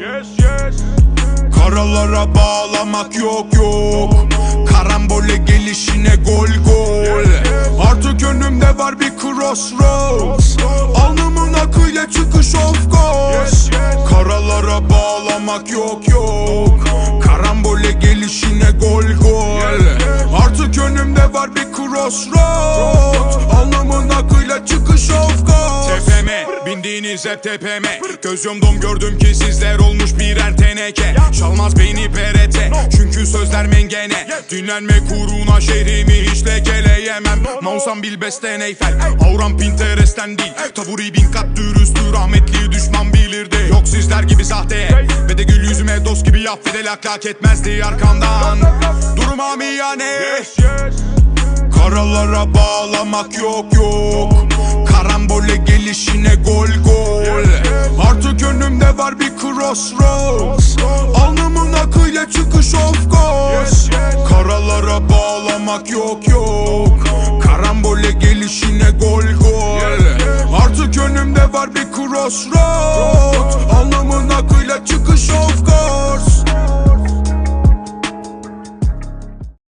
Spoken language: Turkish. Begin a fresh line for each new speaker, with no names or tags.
Yes yes.
Karalara bağlamak yok yok. Karambole gelişine gol gol. Artık önümde var bir crossroads. Alnımın akıyla çıkış of course. Karalara bağlamak yok yok. Karambole gelişine gol gol. Artık önümde var bir crossroads. Alnımın akıyla çıkış of course.
Tepeme bindiğiniz hep tepeme. Göz yumdum gördüm ki sizler teneke Çalmaz beni PRT çünkü sözler mengene. Dinlenme kuruna şehrimi hiç lekeleyemem Mausam bil besten Eyfel Avram Pinterest'ten değil. Taburi bin kat dürüsttür rahmetli düşman bilirdi. Yok sizler gibi sahteye Ve de gül yüzüme dost gibi affedel aklak etmezdi miyane
Yes yes.
Karalara bağlamak yok yok crossroads. Alnımın akıyla çıkış of course. Karalara bağlamak yok yok. Karambole gelişine gol gol. Artık önümde var bir crossroad Alnımın akıyla çıkış